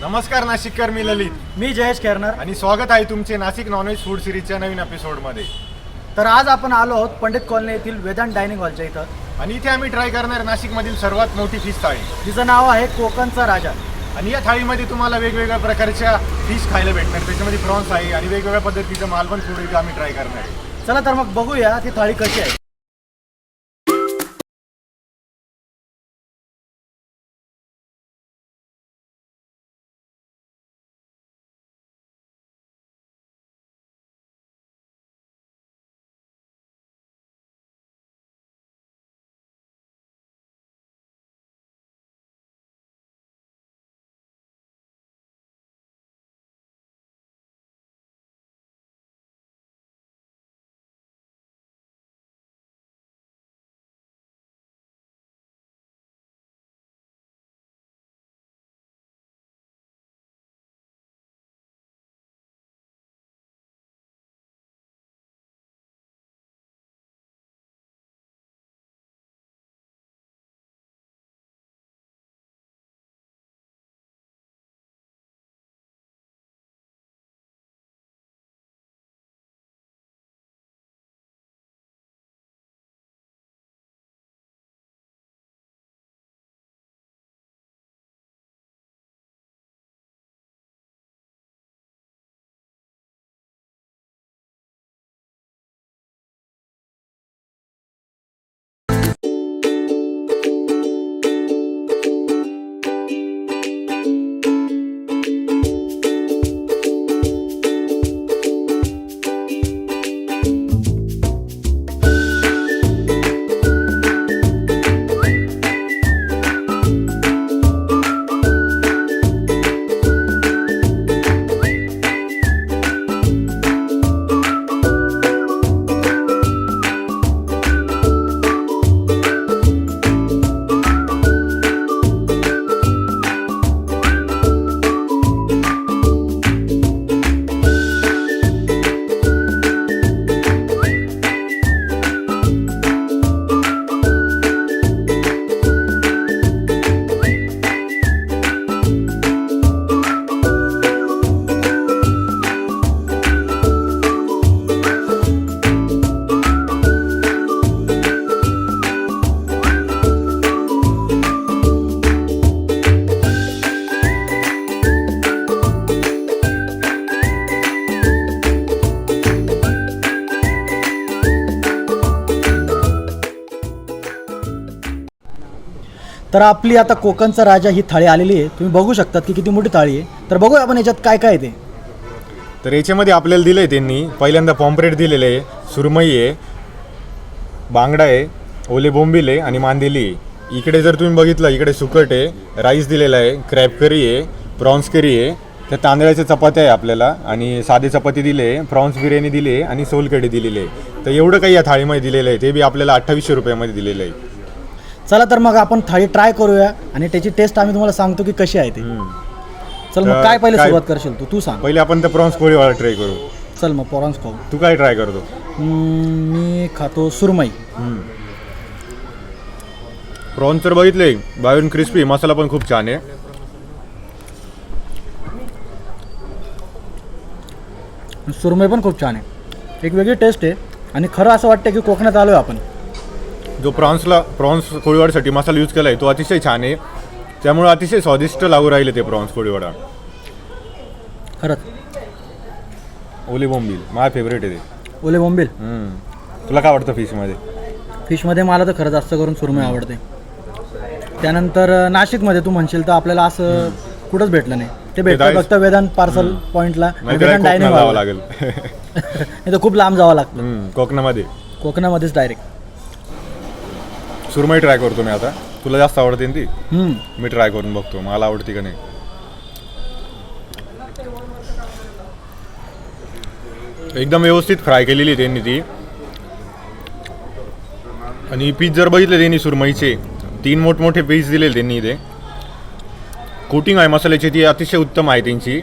नमस्कार नाशिककर मी ललित. मी जयेश केरनर आणि स्वागत आहे तुमचे नाशिक नॉनव्हेज फूड सिरीजच्या नवीन एपिसोडमध्ये तर आज आपण आलो आहोत पंडित कॉलनी येथील वेदांत डायनिंग हॉलच्या इथं. आणि इथे आम्ही ट्राय करणार नाशिकमधील सर्वात मोठी फिश थाळी. जिचं नाव आहे कोकणचा राजा. आणि या थाळीमध्ये तुम्हाला वेगवेगळ्या प्रकारच्या फिश खायला भेटणार. त्याच्यामध्ये प्रॉन्स आहे आणि वेगवेगळ्या पद्धतीचं मालवण फूड इथे आम्ही ट्राय करणार आहे. चला तर मग बघूया ती थाळी कशी आहे. तर आपली आता कोकणचा राजा ही थाळी आलेली आहे. तुम्ही बघू शकतात की किती मोठी थाळी आहे. तर बघूया आपण याच्यात काय काय आहे ते. तर याच्यामध्ये आपल्याला दिलं आहे त्यांनी पहिल्यांदा पॉम्परेट दिलेलं आहे सुरमई आहे बांगडा आहे ओले बोंबील आहे आणि मांदेली आहे. इकडे जर तुम्ही बघितलं इकडे सुकट आहे राईस दिलेला आहे क्रॅब करी आहे प्रॉन्स करी आहे त्या तांदळाच्या चपात्या आहे आपल्याला आणि साधे चपाती दिले आहे प्रॉन्स बिर्याणी दिली आहे आणि सोलकडी दिलेली आहे. तर एवढं काही या थाळीमध्ये दिलेलं आहे ते बी आपल्याला अठ्ठावीसशे रुपयामध्ये दिलेलं आहे. चला तर मग आपण थाळी ट्राय करूया आणि त्याची टेस्ट आम्ही तुम्हाला सांगतो की कशी आहे ती. चल मग तर काय पहिले काय- सुरुवात करशील तू? तू सांग. पहिले आपण तर प्रॉन्स पोळीवाला ट्राय करू. चल मग पोरांस खाऊ. तू काय ट्राय करतो? हम्म, मी खातो सुरमई. प्रॉन्स तर बघितले बाहेरून क्रिस्पी मसाला पण खूप छान आहे. सुरमई पण खूप छान आहे. एक वेगळी टेस्ट आहे. आणि खरं असं वाटतं की कोकणात आलो आहे आपण. जो प्रॉन्सला प्रॉन्स कोळीवाडसाठी मसाला यूज केला आहे तो अतिशय छान आहे. त्यामुळे अतिशय स्वादिष्ट लागू राहिले ते प्रॉन्स कोळीवाडा. खरंच. ओली बोंबील माझा फेवरेट आहे ते. ओले बोंबील? हम्म. तुला काय वाटतं फिशमध्ये फिशमध्ये मला तर खरं जास्त करून सुरमई आवडते. त्यानंतर अं, नाशिकमध्ये तू म्हणशील तर आपल्याला असं कुठंच भेटलं नाही. ते भेटतं आहेच. फक्त वेदांत पार्सल पॉईंटला नाही वेदांत डायनिंग जावं लागेल. नाही तर खूप लांब जावं लागतं. हम्म, कोकणामध्ये. कोकणामध्येच डायरेक्ट सुरमई ट्राय करतो मी आता. तुला जास्त आवडते ना ती? मी ट्राय करून बघतो. मला आवडते का नाही? एकदम व्यवस्थित फ्राय केलेली आहे त्यांनी ती. आणि पीस जर बघितले त्यांनी सुरमईचे तीन मोठमोठे पीस दिलेले त्यांनी इथे. कोटिंग आहे मसाल्याची ती अतिशय उत्तम आहे त्यांची.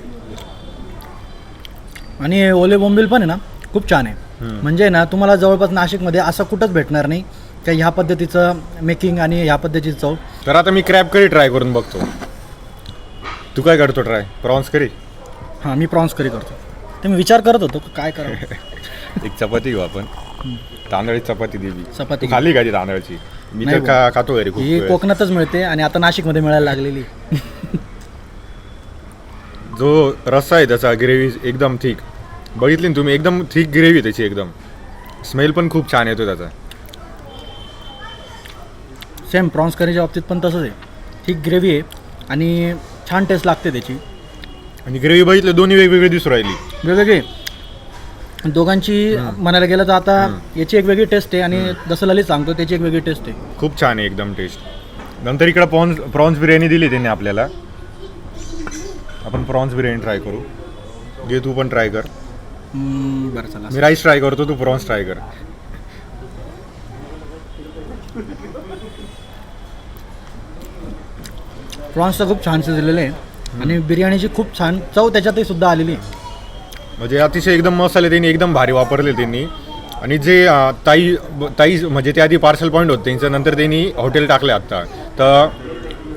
आणि ओले बोंबील पण आहे ना खूप छान आहे. म्हणजे ना तुम्हाला जवळपास नाशिकमध्ये असं कुठंच भेटणार नाही. का ह्या पद्धतीचं मेकिंग आणि ह्या पद्धतीची चव. तर आता मी क्रॅब करी ट्राय करून बघतो. तू काय करतो ट्राय प्रॉन्स करी हां मी प्रॉन्स करी करतो. ते मी विचार करत होतो की काय करावं? एक चपाती घेऊ आपण. तांदळाची चपाती दिली. चपाती तू खाली का ती तांदळाची? मी नाही तर खा खातो घरी खूप ही वेळेस. कोकणातच मिळते आणि आता नाशिकमध्ये मिळायला लागलेली. जो रस्सा आहे त्याचा ग्रेव्ही एकदम थिक बघितली ना तुम्ही? एकदम थिक ग्रेव्ही त्याची एकदम. स्मेल पण खूप छान येतो त्याचा. सेम प्रॉन्स करीच्या बाबतीत पण तसंच आहे. ठीक ग्रेव्ही आहे आणि छान टेस्ट लागते त्याची. आणि ग्रेव्ही बघितलं दोन्ही वेगवेगळी दिसू राहिली. वेगवेगळे. दोघांची म्हणायला गेलं तर आता याची एक वेगळी टेस्ट आहे आणि जसं ललित सांगतो त्याची एक वेगळी टेस्ट आहे. खूप छान आहे एकदम टेस्ट नंतर इकडं प्रॉन्स प्रॉन्स बिर्याणी दिली त्यांनी आपल्याला. आपण प्रॉन्स बिर्याणी ट्राय करू. घे तू पण ट्राय कर. हम्म, बरं चला. मी राईस ट्राय करतो तू प्रॉन्स ट्राय कर. प्रॉन्स तर खूप छान शिजलेले आहे. आणि बिर्याणीची खूप छान चव त्याच्यातही सुद्धा आलेली आहे. म्हणजे अतिशय एकदम मसाले त्यांनी एकदम भारी वापरले त्यांनी. आणि जे अं, ताई ताई म्हणजे ते आधी पार्सल पॉईंट होतं त्यांचं नंतर त्यांनी हॉटेल टाकले आत्ता तर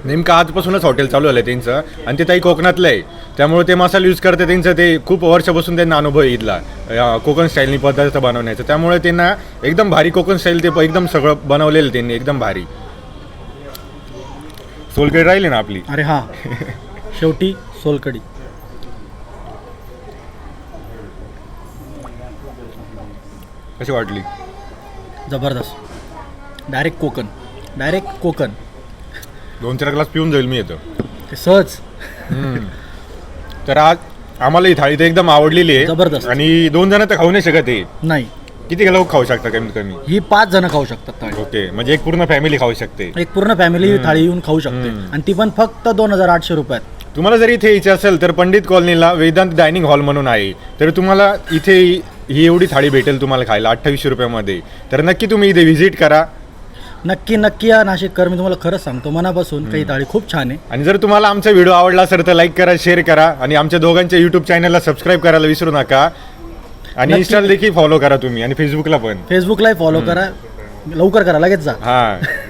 नेमकं आजपासूनच हॉटेल चालू झालं त्यांचं. आणि ते ताई कोकणातलं आहे. त्यामुळे ते मसाले यूज करते त्यांचं ते खूप वर्षापासून त्यांना अनुभव आहे इथला. अं, कोकण स्टाईलनी पदार्थ बनवण्याचा. त्यामुळे त्यांना एकदम भारी कोकण स्टाईल ते प- एकदम सगळं बनवलेलं त्यांनी एकदम भारी. सोलकडी राहिली ना आपली. अरे हा. शेवटी सोलकडी. कशी वाटली? जबरदस्त. डायरेक्ट कोकण. डायरेक्ट कोकण. दोन चार ग्लास पिऊन जाईल मी येतं ते सहज. तर आज आम्हाला ही थाळी तर एकदम आवडलेली आहे. जबरदस्त. आणि दोन जण तर खाऊ नाही शकत आहे नाही. किती लोक खाऊ शकता कमीत कमी? ही पाच जण खाऊ शकतात थाळी. ओके म्हणजे एक पूर्ण फॅमिली खाऊ शकते. एक पूर्ण फॅमिली थाळी येऊन खाऊ शकते. आणि ती पण फक्त दोन हजार आठशे रुपयात. तुम्हाला जर इथे यायचं असेल तर पंडित कॉलनीला वेदांत डायनिंग हॉल म्हणून आहे. तर तुम्हाला इथे ही एवढी थाळी भेटेल तुम्हाला खायला अठ्ठावीसशे रुपयामध्ये. तर नक्की तुम्ही इथे व्हिजिट करा. नक्की नक्की या नाशिककर मी तुम्हाला खरंच सांगतो मनापासून काही थाळी खूप छान आहे. आणि जर तुम्हाला आमचा व्हिडिओ आवडला असेल तर लाईक करा शेअर करा. आणि आमच्या दोघांच्या युट्यूब चॅनलला सबस्क्राईब करायला विसरू नका. आणि नक्की. इन्स्टाला देखील फॉलो करा तुम्ही आणि फेसबुकला पण. फेसबुकलाही फॉलो करा. लवकर करा लगेच जा. हा.